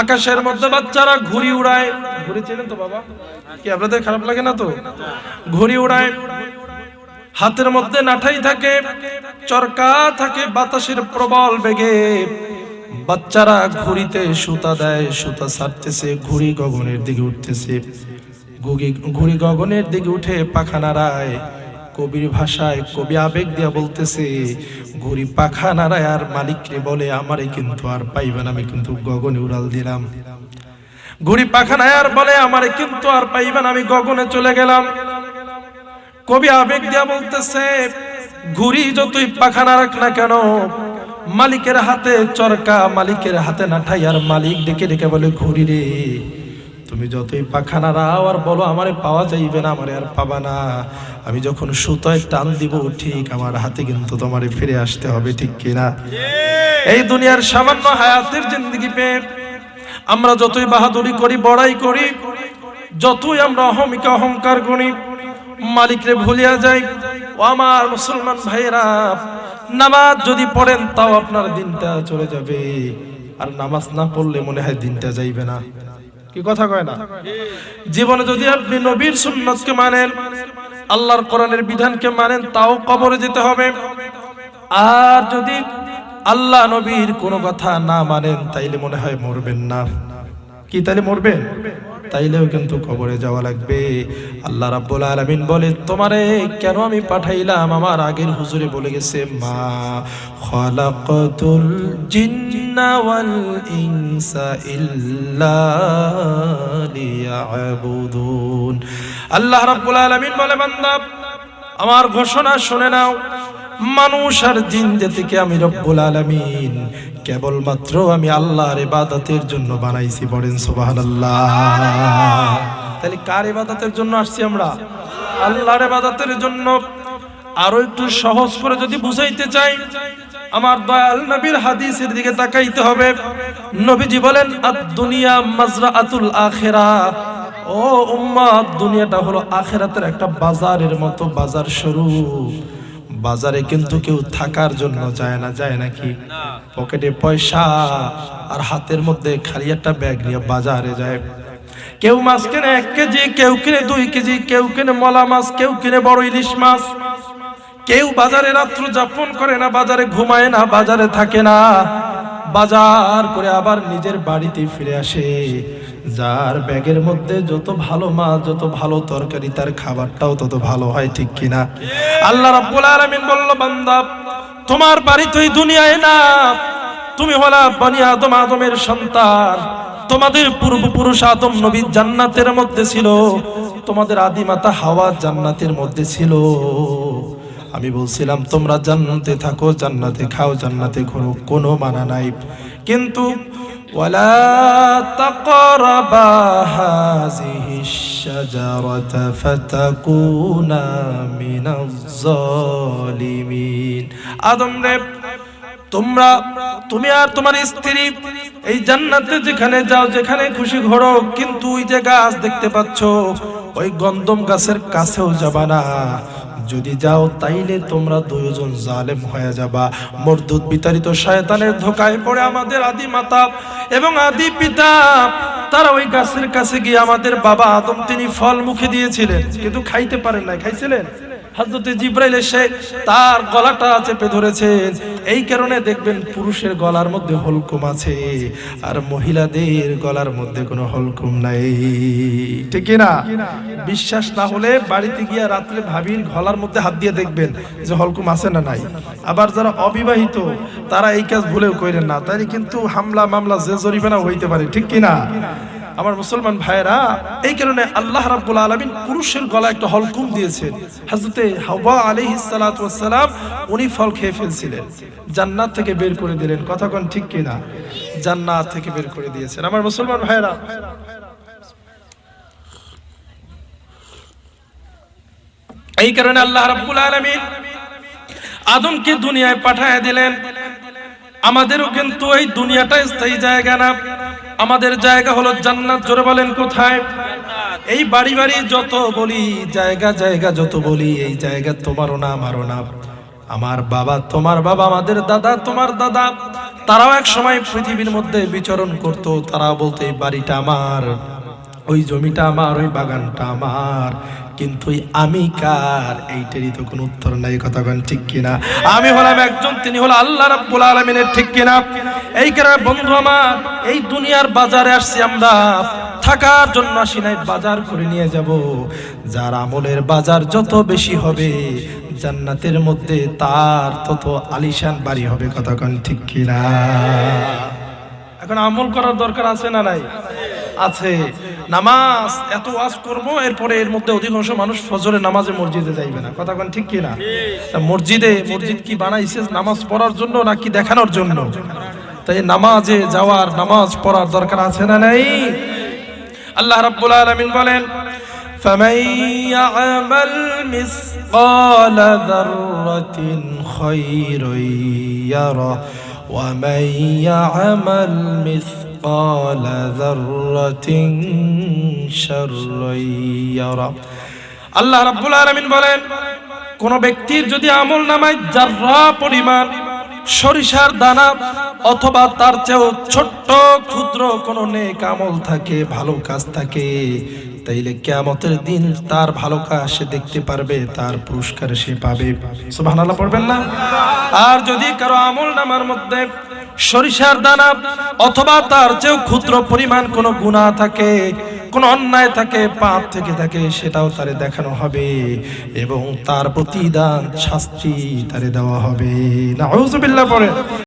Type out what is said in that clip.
আকাশের মধ্যে বাচ্চারা ঘুড়ি উড়ায়। ঘুড়ি চেনেন তো বাবা? কি আপনাদের খারাপ লাগে না তো? ঘুড়ি উড়ায়। হাতের মধ্যে নাঠাই থাকে, চরকা থাকে, বাতাসের প্রবল বেগে। বাচ্চারা ঘুড়িতে সুতা দেয়, সুতা ছাড়তেছে, ঘুড়ি গগনের দিকে উঠতেছে। ঘুড়ি গগনের দিকে উঠে পাখা নাড়ায় কবির ভাষায় কবি আবেগ দিয়া বলতেছে ঘুড়ি পাখা নাড়ায় আর মালিকরে বলে, আমারে কিন্তু আর পাইবেন আমি কিন্তু গগনে উড়াল দিলাম। ঘুড়ি পাখা নায় আর বলে, আমারে কিন্তু আর পাইবেন আমি গগনে চলে গেলাম। কবি আবেগ দিয়া বলতেছে ঘুড়ি যতই পাখানা রাখ না কেন, মালিকের হাতে চরকা, মালিকের হাতে না ঠাই আর মালিক ডেকে ডেকে বলে ঘুড়ি রে তুমি যতই পাখানা রাও আর বলো আমারে পাওয়া যাইবে না আমারে আর পাবা না। আমি যখন সুতায় টান দিব ঠিক আমার হাতে কিন্তু তোমারে ফিরে আসতে হবে ঠিক কিনা? এই দুনিয়ার সামান্য হায়াতের জিন্দগি পেয়ে আমরা যতই বাহাদুরি করি বড়াই করি যতই আমরা অহমিকা অহংকার করি মালিকরে ভুলিয়া যাই ও আমার মুসলমান ভাইরা নামাজ যদি পড়েন তাও আপনার দিনটা চলে যাবে। আর নামাজ না পড়লে মনে হয় দিনটা যাইবে না। কি কথা কয় না? জীবনে যদি আপনি নবীর সুন্নতকে মানেন আল্লাহর কোরআনের বিধানকে মানেন তাও কবরে যেতে হবে। আর যদি আল্লাহ নবীর কোনো কথা না মানেন তাইলে মনে হয় মরবেন না। কি তাইলে মরবেন তাইলেও কিন্তু কবরে যাওয়া লাগবে। আল্লাহ রাব্বুল আলামিন বলে, তোমারে কেন আমি পাঠাইলাম? আমার আগের হুজুরে বলে গেছে, মা খালাকাতুল জিন্না ওয়াল ইনসা ইল্লা লিয়াবুদুন। আল্লাহ রাব্বুল আলামিন বলে, বান্দা, আমার ঘোষণা শুনে নাও। মানুষ আর জিন জাতিকে আমি রব্বুল আলামিন, কেবলমাত্র আমি আল্লাহর ইবাদতের জন্য বানাইছি, বলেন সুবহানাল্লাহ। তাহলে কার ইবাদতের জন্য আসছি আমরা? আল্লাহর ইবাদতের জন্য। আরও একটু সহজ করে যদি বুঝাইতে চাই, আমার দয়াল নবীর হাদিসের দিকে তাকাইতে হবে। নবীজি বলেন দুনিয়া মাজরা আতুল আখেরা। ও উম্মাদ দুনিয়াটা হলো আখেরাতের একটা বাজারের মতো বাজার স্বরূপ। বাজারে কিন্তু কেউ থাকার জন্য যায় না, যায় নাকি পকেটে পয়সা আর হাতের মধ্যে খালি একটা ব্যাগ নিয়ে বাজারে যায়। কেউ মাছ কিনে এক কেজি, কেউ কিনে দুই কেজি, কেউ কিনে মলা মাছ, কেউ কিনে বড় ইলিশ মাছ। কেউ বাজারে রাত্র যাপন করে না, বাজারে ঘুমায় না, বাজারে থাকে না। বাজার করে আবার নিজের বাড়িতে ফিরে আসে। যার ব্যাগের মধ্যে যত ভালো মাছ যত ভালো তরকারি, তার খাবারটাও তত ভালো হয়, ঠিক কিনা? আল্লাহ রাব্বুল আলামিন বলল, বান্দা, তোমার বাড়ি তো এই দুনিয়ায় না। তুমি হলা বনি আদম, আদমের সন্তান। তোমাদের পূর্বপুরুষ আদম নবী জান্নাতের মধ্যে ছিল। তোমাদের আদিমাতা হাওয়া জান্নাতের মধ্যে ছিল। আমি বলছিলাম, তোমরা জান্নাতে থাকো, জান্নাতে খাও, জান্নাতে ঘোরো কোনো মানা নাই। কিন্তু ولا تقربا هذه الشجرة فتكونا من الظالمين আদম রে তোমরা তুমি আর তোমার স্ত্রী এই জান্নাতে যেখানে যাও যেখানে খুশি ঘোরো কিন্তু ওই যে গাছ দেখতে পাচ্ছ ওই গন্ধম গাছের কাছেও যাবা না যদি যাও, তাইলে তোমরা দুইজন জালেম হয়ে যাবা। মর্দুদ বিতাড়িত শয়তানের ধোকায় পড়ে আমাদের আদি মাতা এবং আদি পিতা। তারা ওই গাছের কাছে গিয়ে আমাদের বাবা আদম তিনি ফল মুখে দিয়েছিলেন। কিন্তু খাইতে পারেন না খাইছিলেন? হজরতে জিব্রাইল এসে তার গলাটা চেপে ধরেছেন এই কারণে দেখবেন পুরুষের গলার মধ্যে হলকুম আছে, আর মহিলাদের গলার মধ্যে কোনো হলকুম নাই। ঠিক না? বিশ্বাস না হলে বাড়িতে গিয়া রাত্রে ভাবির গলার মধ্যে হাত দিয়ে দেখবেন যে হলকুম আছে না নাই। আবার যারা অবিবাহিত, তারা এই কাজ ভুলেও করেন না। তাই কিন্তু হামলা মামলা যে জরিমানা হইতে পারে, ঠিক কিনা আমার মুসলমান ভাইরা এই কারণে আল্লাহ রাব্বুল আলামিন পুরুষের গলা একটা হলকুম দিয়েছেন। হযরতে হাওয়া ওয়াস সালাম, উনি ফল খেয়ে ফেলছিলেন। জান্নাত থেকে বের করে দিলেন। কথা কোন ঠিক কিনা? জান্নাত থেকে বের করে দিয়েছেন। আমার মুসলমান ভাইরা এই কারণে আল্লাহ রাব্বুল আলামিন আদমকে দুনিয়ায় পাঠায় দিলেন। আমাদেরও কিন্তু এই দুনিয়াটা স্থায়ী জায়গা না। আমাদের জায়গা হলো জান্নাত, জোরে বলেন কোথায়? এই বাড়ি বাড়ি যত বলি, জায়গা জায়গা যত বলি, এই জায়গা তোমারও না, আমারও না। আমার বাবা, তোমার বাবা, আমাদের দাদা, তোমার দাদা। তারাও এক সময় পৃথিবীর মধ্যে বিচরণ করত তারা বলতে, এই বাড়িটা আমার, ওই জমিটা আমার, ওই বাগানটা আমার। কিন্তু আমি কার এইটারই তো কোনো উত্তর নাই কথা কেন, ঠিক কিনা? আমি হলাম একজন, তিনি হলো আল্লাহ রাব্বুল আলামিনের, ঠিক কিনা? এই কারণে বন্ধু আমার, এই দুনিয়ার বাজারে আসছি আমরা। থাকার জন্য আসি নাই, বাজার করে নিয়ে যাব। যার আমলের বাজার যত বেশি হবে, জান্নাতের মধ্যে তার তত আলিশান বাড়ি হবে, কথা কেন, ঠিক কিনা? এখন আমল করার দরকার আছে না নাই? আছে নামাজ এত ওয়াজ করব এরপরে এর মধ্যে অধিকাংশ মানুষ ফজরে নামাজে মসজিদে যাইবে না কথা কোন ঠিক কি না তা মসজিদে মসজিদ কি বানাইছে নামাজ পড়ার জন্য নাকি দেখানোর জন্য তাই নামাজে যাওয়ার নামাজ পড়ার দরকার আছে না নাই আল্লাহ রাব্বুল আলামিন বলেন فمن يعمل مثقال ذرة خيرا يره ومن يعمل مثقال ذرة شرا يره আল্লাহ রাব্বুল আলামিন বলেন কোন ব্যক্তির যদি আমল নামায় যার্রা পরিমাণ সরিষার দানা অথবা তার চেয়েও ছোট্ট ক্ষুদ্র কোন নেক আমল থাকে ভালো কাজ থাকে তাইলে কেয়ামতের দিন তার ভালো কাজ সে দেখতে পারবে তার পুরস্কার সে পাবে সুবহানাল্লাহ পড়বেন না আর যদি কারো আমল নামার মধ্যে সরিষার দানা অথবা তার চেয়েও ক্ষুদ্র পরিমাণ কোনো গুণা থাকে, কোনো অন্যায় থাকে, পাপ থেকে থাকে, সেটাও তারে দেখানো হবে এবং তার প্রতিদান শাস্তি তারে দেওয়া হবে। না পড়ে।